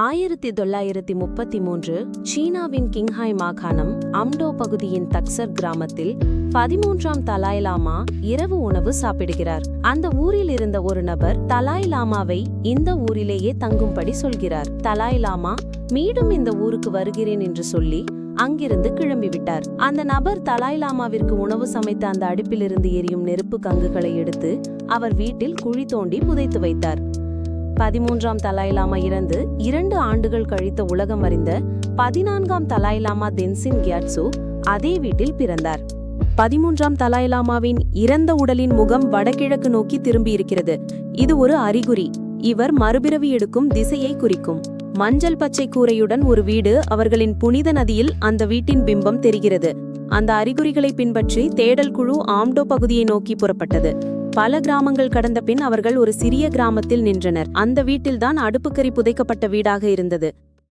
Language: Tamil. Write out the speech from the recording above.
ஆயிரத்தி தொள்ளாயிரத்தி முப்பத்தி மூன்று சீனாவின் கிங்ஹாய் மாகாணம் அம்டோ பகுதியின் தக்சர் கிராமத்தில் பதிமூன்றாம் தலாய் லாமா இரவு உணவு சாப்பிடுகிறார். அந்த ஊரில் இருந்த ஒரு நபர் தலாய் லாமாவை இந்த ஊரிலேயே தங்கும்படி சொல்கிறார். தலாய் லாமா மீண்டும் இந்த ஊருக்கு வருகிறேன் என்று சொல்லி அங்கிருந்து கிளம்பிவிட்டார். அந்த நபர் தலாய் லாமாவிற்கு உணவு சமைத்த அந்த அடுப்பிலிருந்து எரியும் நெருப்பு கங்குகளை எடுத்து அவர் வீட்டில் குழி தோண்டி புதைத்து வைத்தார். பதிமூன்றாம் தலாய் லாமா இறந்து இரண்டு ஆண்டுகள் கழித்த உலகம் அறிந்த பதினான்காம் தலாய் லாமா தென்சின் கியாட்சு அதே வீட்டில் பிறந்தார். பதிமூன்றாம் தலாய் லாமாவின் இறந்த உடலின் முகம் வடகிழக்கு நோக்கி திரும்பியிருக்கிறது. இது ஒரு அறிகுறி. இவர் மறுபிறவி எடுக்கும் திசையை குறிக்கும். மஞ்சள் பச்சை கூரையுடன் ஒரு வீடு அவர்களின் புனித நதியில் அந்த வீட்டின் பிம்பம் தெரிகிறது. அந்த அறிகுறிகளை பின்பற்றி தேடல் குழு ஆம்டோ பகுதியை நோக்கி புறப்பட்டது. பல கிராமங்கள் கடந்த பின் அவர்கள் ஒரு சிறிய கிராமத்தில் நின்றனர். அந்த வீட்டில்தான் அடுப்புக்கறி புதைக்கப்பட்ட வீடாக இருந்தது.